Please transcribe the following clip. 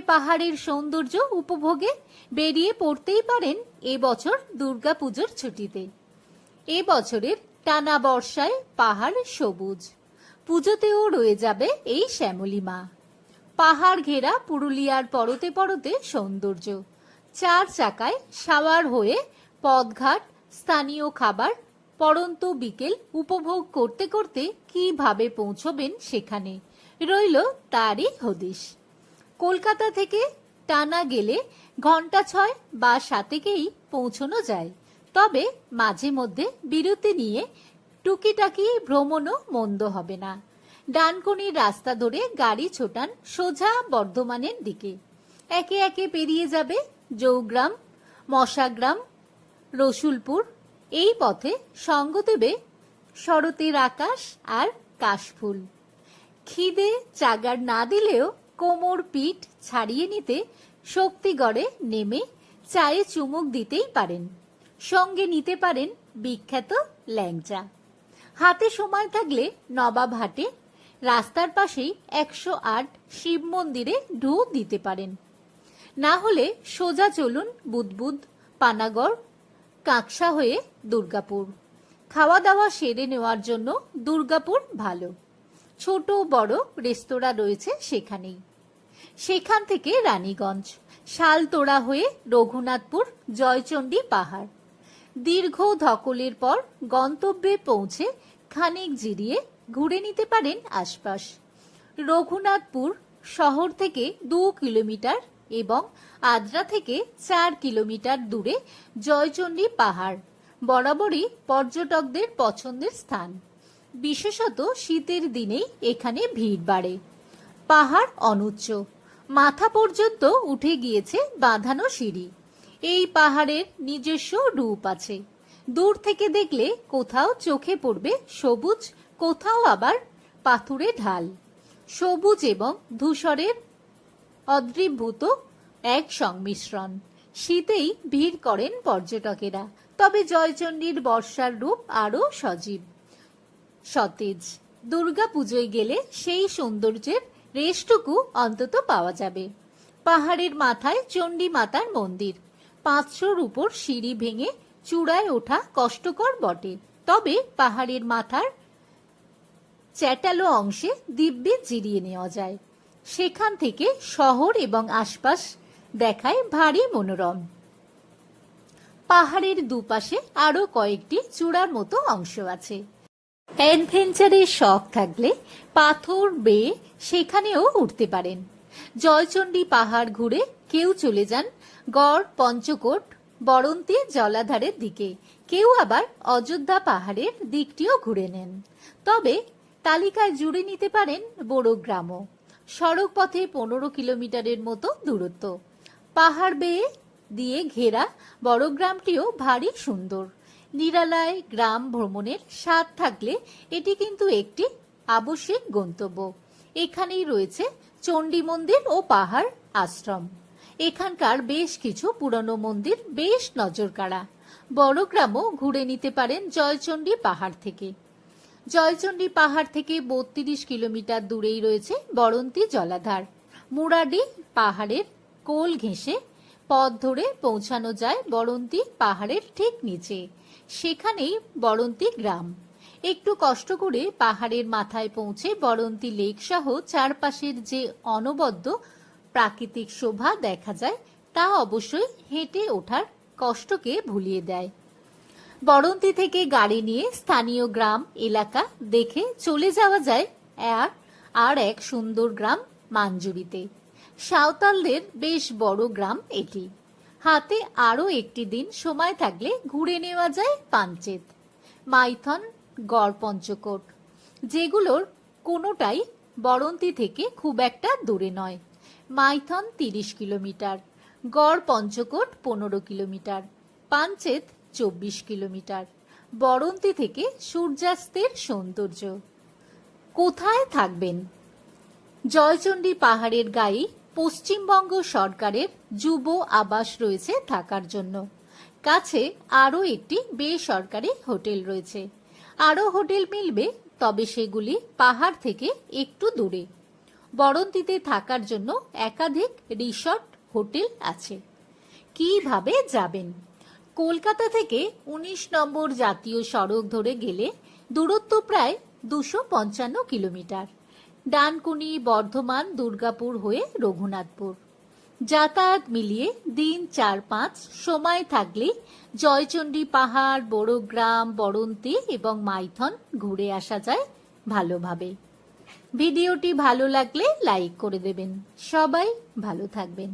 পাহাড়ের সৌন্দর্য উপভোগে বেরিয়ে পড়তেই পারেন এবছর দুর্গাপুজোর ছুটিতে। এ বছরের টানা বর্ষায় পাহাড় সবুজ। পুজোতেও রয়ে যাবে এই শ্যামলী মা। পাহাড় ঘেরা পুরুলিয়ার পরতে পরতে সৌন্দর্য। চার চাকায় সাওয়ার হয়ে পথঘাট, স্থানীয় খাবার পরন্ত বিকেল উপভোগ করতে করতে কীভাবে পৌঁছবেন সেখানে রইল তারই হদিশ। কলকাতা থেকে টানা গেলে ঘণ্টা ছয় বা সাতেকেই পৌঁছানো যায়। তবে মাঝে মধ্যে বিরতি নিয়ে টুকিটাকি ভ্রমণও মন্দ হবে না। ডানকুনির রাস্তা ধরে গাড়ি ছোটান সোজা বর্ধমানের দিকে। একে একে পেরিয়ে যাবে জৌগ্রাম, মশাগ্রাম, রসুলপুর। এই পথে সঙ্গ দেবে শরতের আকাশ আর কাশফুল। খিদে চাগার না দিলেও কোমর পিঠ ছাড়িয়ে নিতে শক্তিগড়ে নেমে চায়ে চুমুক দিতেই পারেন। সঙ্গে নিতে পারেন বিখ্যাত ল্যাংচা। হাতে সময় থাকলে নবাব হাটে রাস্তার পাশেই একশো আট শিব মন্দিরে ঢু দিতে পারেন। না হলে সোজা চলুন বুদবুদ, পানাগড়, কাঁকসা হয়ে দুর্গাপুর। খাওয়া দাওয়া সেরে নেওয়ার জন্য দুর্গাপুর ভালো। ছোট বড় রেস্তোরাঁ রয়েছে সেখানেই। সেখান থেকে রানীগঞ্জ, শালতোড়া হয়ে রঘুনাথপুর, জয়চণ্ডী পাহাড়। দীর্ঘ ধকলের পর গন্তব্যে পৌঁছে খানিক জিরিয়ে ঘুরে নিতে পারেন আশপাশ। রঘুনাথপুর শহর থেকে দু কিলোমিটার এবং আদ্রা থেকে চার কিলোমিটার দূরে জয়চণ্ডী পাহাড়, বরাবরই পর্যটকদের পছন্দের স্থান। বিশেষত শীতের দিনেই এখানে ভিড় বাড়ে। পাহাড় অনুচ্চ। মাথা পর্যন্ত উঠে গিয়েছে বাঁধানো সিঁড়ি। এই পাহাড়ের নিজস্ব রূপ আছে। দূর থেকে দেখলে কোথাও চোখে পড়বে সবুজ, কোথাও আবার পাথুরে ঢাল। সবুজ এবং ধূসরের অদ্রিভূত এক সংমিশ্রণ। শীতেই ভিড় করেন পর্যটকেরা। তবে জয়চণ্ডীর বর্ষার রূপ আরও সজীব। সতেজ। দুর্গা পুজোয় গেলে সেই সৌন্দর্যের রেশটুকু অন্তত পাওয়া যাবে। পাহাড়ের মাথায় চণ্ডী মাতার মন্দির। পাঁচশোর উপর সিঁড়ি ভেঙে চূড়ায় ওঠা কষ্টকর বটে। তবে পাহাড়ের মাথার চ্যাটালো অংশে দিব্যে জিরিয়ে নেওয়া যায়। সেখান থেকে শহর এবং আশপাশ দেখায় ভারী মনোরম। পাহাড়ের দুপাশে আরও কয়েকটি চূড়ার মতো অংশ আছে। অ্যাডভেঞ্চারের শখ থাকলে পাথর বেয়ে সেখানেও উঠতে পারেন। জয়চণ্ডী পাহাড় ঘুরে কেউ চলে যান গড়, পঞ্চকোট, বরন্তি, জলাধারের দিকে। কেউ আবার অযোধ্যা পাহাড়ের দিকটিও ঘুরে নেন। তবে তালিকায় জুড়ে নিতে পারেন বড়গ্রামও সড়ক পথে পনেরো কিলোমিটারের মতো দূরত্ব। পাহাড় বেয়ে দিয়ে ঘেরা বড়গ্রামটিও ভারী সুন্দর। নিরালায় গ্রাম ভ্রমণের স্বাদ থাকলে এটি কিন্তু একটি আবশ্যিক গন্তব্য। এখানেই রয়েছে চণ্ডী মন্দির ও পাহাড় আশ্রম। এখানকার বেশ কিছু পুরনো মন্দির বেশ নজর কাড়া বড়গ্রামও ঘুরে নিতে পারেন জয়চণ্ডী পাহাড় থেকে। জয়চণ্ডী পাহাড় থেকে বত্রিশ কিলোমিটার দূরেই রয়েছে বরন্তি জলাধার। মুরাডি পাহাড়ের কোল ঘেঁষে পথ ধরে পৌঁছানো যায় বরন্তি পাহাড়ের ঠিক নিচে। সেখানেই বরন্তি গ্রাম। একটু কষ্ট করে পাহাড়ের মাথায় পৌঁছে বরন্তি লেক সহ চারপাশের যে অনবদ্য প্রাকৃতিক শোভা দেখা যায়, তা অবশ্যই হেঁটে ওঠার কষ্টকে ভুলিয়ে দেয়। বরন্তি থেকে গাড়ি নিয়ে স্থানীয় গ্রাম, এলাকা দেখে চলে যাওয়া যায় আর আর এক সুন্দর গ্রাম মাঞ্জুরিতে। সাঁওতালদের বেশ বড় গ্রাম এটি। হাতে আরও একটি দিন সময় থাকলে ঘুরে নেওয়া যায় পাঞ্চেত। মাইথন, গড় পঞ্চকোট, যেগুলোর কোনোটাই বরন্তি থেকে খুব একটা দূরে নয়। মাইথন তিরিশ কিলোমিটার, গড় পঞ্চকোট পনেরো কিলোমিটার, পাঞ্চেত চব্বিশ কিলোমিটার, বরন্তি থেকে সূর্যাস্তের সৌন্দর্য। কোথায় থাকবেন? জয়চণ্ডী পাহাড়ের গায়ে পশ্চিমবঙ্গ সরকারের যুব আবাস রয়েছে থাকার জন্য। কাছে আরও একটি বেসরকারি হোটেল রয়েছে। আরও হোটেল মিলবে, তবে সেগুলি পাহাড় থেকে একটু দূরে। বরন্তিতে থাকার জন্য একাধিক রিসর্ট, হোটেল আছে। কীভাবে যাবেন? কলকাতা থেকে ১৯ নম্বর জাতীয় সড়ক ধরে গেলে দূরত্ব প্রায় দুশো পঞ্চান্ন কিলোমিটার। ডানকুনি, বর্ধমান, দুর্গাপুর হয়ে রঘুনাথপুর। যাতায়াত মিলিয়ে দিন চার পাঁচ, সময় থাকলে জয়চণ্ডী পাহাড়, বড়গ্রাম, বরন্তি এবং মাইথন ঘুরে আসা যায় ভালোভাবে। ভিডিওটি ভালো লাগলে লাইক করে দেবেন। সবাই ভালো থাকবেন।